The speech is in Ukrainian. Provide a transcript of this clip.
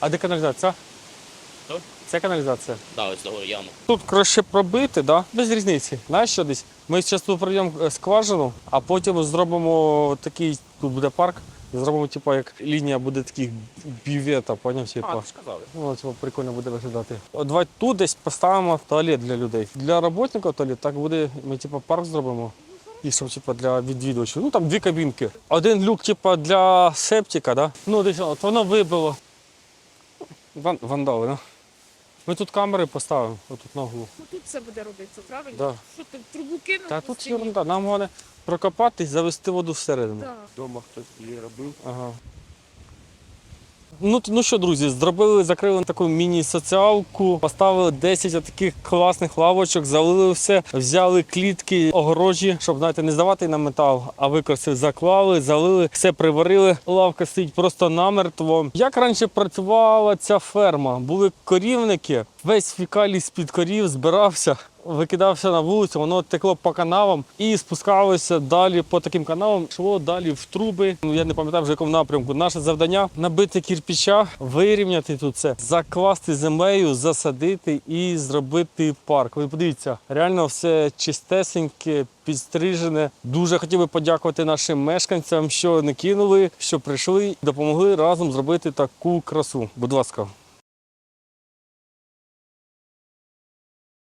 А де каналізація? Що? Це каналізація. Да, ось того яму. Тут краще пробити, да? без різниці. Знаєш що десь? Ми зараз тут пройдемо е, скважину, а потім зробимо такий, тут буде парк, зробимо, типу, як лінія буде таких бювета, поняв? Типу. А, ти ж казали. Ну, типу, прикольно буде виглядати. От Давай тут десь поставимо туалет для людей. Для роботників туалет так буде, ми типу, парк зробимо. І щоб типу, для відвідувачів. Ну там дві кабінки. Один люк, типу, для септика, да? Ну, десь от воно вибило. Ван, вандали, да? Ми тут камери поставимо, отут на углу. Ну тут все буде робитися, правильно? Да. Що ти в трубу кинув? Та тут ерунда. Нам головне прокопатись, завести воду всередину. Да. Дома хтось її робив. Ага. Ну, ну що, друзі, зробили, закрили таку міні-соціалку, поставили 10 таких класних лавочок, залили все, взяли клітки, огорожі, щоб знаєте, не здавати на метал, а використали, заклали, залили, все приварили. Лавка стоїть просто намертво. Як раніше працювала ця ферма? Були корівники, весь фікалій з-під корів збирався. Викидався на вулицю, воно текло по канавам і спускалося далі по таким каналам, йшло далі в труби. Ну я не пам'ятаю вже в якому напрямку. Наше завдання набити кірпіча, вирівняти тут все, закласти землею, засадити і зробити парк. Ви подивіться, реально все чистесеньке, підстрижене. Дуже хотів би подякувати нашим мешканцям, що не кинули, що прийшли, допомогли разом зробити таку красу. Будь ласка.